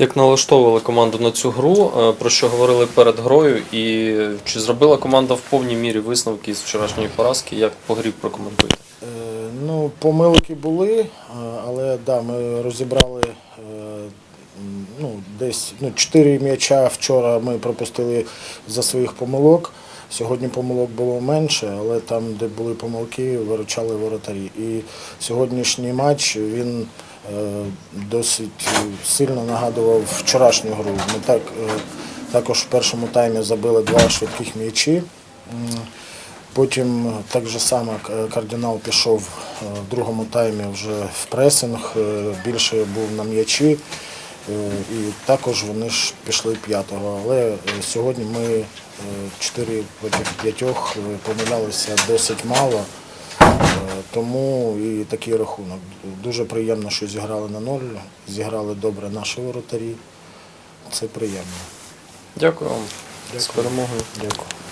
Як налаштовували команду на цю гру, е, про що говорили перед грою, і чи зробила команда в повній мірі висновки з вчорашньої поразки? Як по грі прокоментуєте? Е, Ну, помилки були, але да, ми розібрали е, ну, десь ну, 4 м'яча вчора ми пропустили за своїх помилок. Сьогодні помилок було менше, але там, де були помилки, виручали воротарі. І сьогоднішній матч він е, досить сильно нагадував вчорашню гру. Ми так, е, також в першому таймі забили два швидких м'ячі. Потім так же само е, кардинал пішов в другому таймі вже в пресинг, більше був на м'ячі. Е, І також вони ж пішли п'ятого. Але е, сьогодні ми е, 4 проти 5 помилялися досить мало. Тому і такий рахунок. Дуже приємно, що зіграли на ноль, зіграли добре наші воротарі. Це приємно. Дякую вам з перемогою. Дякую.